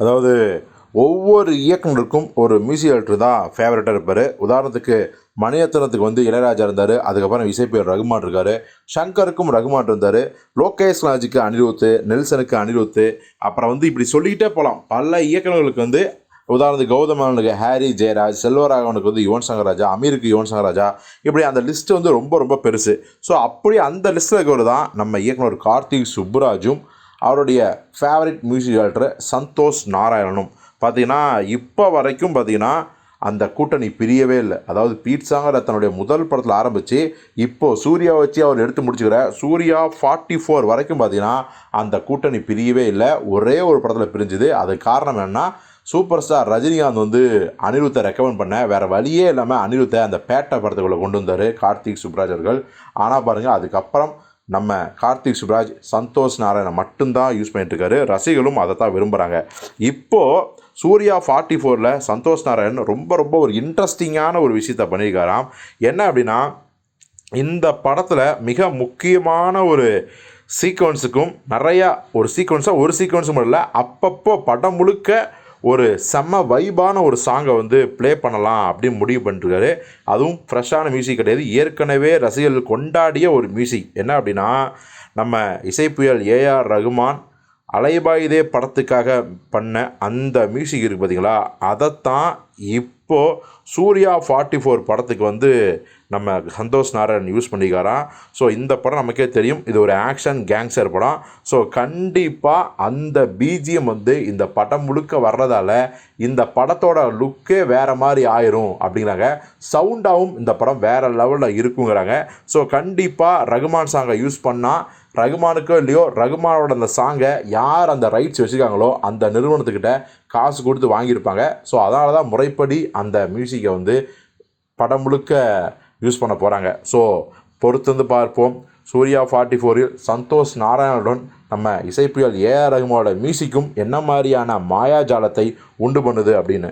அதாவது ஒவ்வொரு இயக்குனருக்கும் ஒரு மியூசிக் டைரக்டர் தான் ஃபேவரட்டாக இருப்பார். உதாரணத்துக்கு மணியத்தனத்துக்கு வந்து இளையராஜா இருந்தார் அதுக்கப்புறம் இசைப்பேர் ரகுமான் இருக்கார் ஷங்கருக்கும் ரகுமான் இருந்தார் லோகேஷ் ராஜுக்கு அனிருத்து நெல்சனுக்கு அனிருத்து அப்புறம் வந்து இப்படி சொல்லிக்கிட்டே போகலாம் பல இயக்குனர்களுக்கு வந்து உதாரணத்துக்கு கௌதமனுக்கு ஹாரி ஜெயராஜ் செல்வராகவனுக்கு வந்து யுவன் சங்கர் ராஜா அமீருக்கு யுவன் சங்கர் ராஜா இப்படி அந்த லிஸ்ட்டு வந்து ரொம்ப ரொம்ப பெருசு. ஸோ அப்படி அந்த லிஸ்ட்டில் இருக்கிறது தான் நம்ம இயக்குனர் கார்த்திக் சுப்புராஜும் அவருடைய ஃபேவரட் மியூசிக் டைரக்டர் சந்தோஷ் நாராயணனும். பார்த்தீங்கன்னா இப்போ வரைக்கும் பார்த்தீங்கன்னா அந்த கூட்டணி பிரியவே இல்லை. அதாவது பீட்சாங்கிற தன்னுடைய முதல் படத்தில் ஆரம்பித்து இப்போது சூர்யா வச்சு அவர் எடுத்து முடிச்சுக்கிற சூர்யா ஃபார்ட்டி ஃபோர் வரைக்கும் பார்த்தீங்கன்னா அந்த கூட்டணி பிரியவே இல்லை. ஒரே ஒரு படத்தில் பிரிஞ்சுது. அது காரணம் என்னென்னா சூப்பர் ஸ்டார் ரஜினிகாந்த் வந்து அனிருத்தை ரெக்கமெண்ட் பண்ண. வேறு வழியே இல்லாமல் அனிருத்தை அந்த பேட்டை படத்துக்குள்ளே கொண்டு வந்தார் கார்த்திக் சுப்ராஜ் அவர்கள். ஆனால் பாருங்கள் அதுக்கப்புறம் நம்ம கார்த்திக் சுப்ராஜ் சந்தோஷ் நாராயணன் மட்டும்தான் யூஸ் பண்ணிட்டு இருக்காரு ரசிகர்களும் அதை தான் விரும்புகிறாங்க இப்போது சூர்யா ஃபார்ட்டி ஃபோரில் சந்தோஷ் நாராயணன் ரொம்ப ரொம்ப ஒரு இன்ட்ரெஸ்டிங்கான ஒரு விஷயத்த பண்ணியிருக்காராம். என்ன அப்படின்னா இந்த படத்தில் மிக முக்கியமான ஒரு சீக்வன்ஸுக்கும் நிறையா ஒரு சீக்வன்ஸாக ஒரு சீக்வன்ஸும் இல்லை அப்பப்போ படம் முழுக்க ஒரு செம்ம வைபான ஒரு சாங்கை வந்து ப்ளே பண்ணலாம் அப்படின்னு முடிவு பண்ணிருக்காரு அதுவும் ஃப்ரெஷ்ஷான மியூசிக் கிடையாது. ஏற்கனவே ரசிகர்கள் கொண்டாடிய ஒரு மியூசிக் என்ன அப்படின்னா நம்ம இசைப்புயல் ஏஆர் ரகுமான் அலைபாயுதே படத்துக்காக பண்ண அந்த மியூசிக் இருக்குது பார்த்தீங்களா அதைத்தான் இப்போது சூர்யா ஃபார்ட்டி ஃபோர் படத்துக்கு வந்து நம்ம சந்தோஷ் நாராயண் யூஸ் பண்ணிக்காராம் ஸோ இந்த படம் நமக்கே தெரியும். இது ஒரு ஆக்ஷன் கேங்ஸ்டர் படம். ஸோ கண்டிப்பாக அந்த பிஜிஎம் வந்து இந்த படம் முழுக்க வர்றதால இந்த படத்தோட லுக்கே வேறு மாதிரி ஆயிரும் அப்படிங்கிறாங்க. சவுண்டாகவும் இந்த படம் வேறு லெவலில் இருக்குங்கிறாங்க. ஸோ கண்டிப்பாக ரகுமான் சாங்கை யூஸ் பண்ணால் ரகுமானுக்கோ இல்லையோ ரகுமானோட அந்த சாங்கை யார் அந்த ரைட்ஸ் வச்சுருக்காங்களோ அந்த நிறுவனத்துக்கிட்ட காசு கொடுத்து வாங்கியிருப்பாங்க. ஸோ அதனால தான் முறைப்படி அந்த மியூசிக்கை வந்து படம் முழுக்க யூஸ் பண்ண போகிறாங்க ஸோ பொறுத்திருந்து பார்ப்போம். சூர்யா ஃபார்ட்டி ஃபோரில் சந்தோஷ் நாராயணனுடன் நம்ம இசைப்புயல் ஏஆர் ரகுமானோட மியூசிக்கும் என்ன மாதிரியான மாயாஜாலத்தை உண்டு பண்ணுது அப்படின்னு.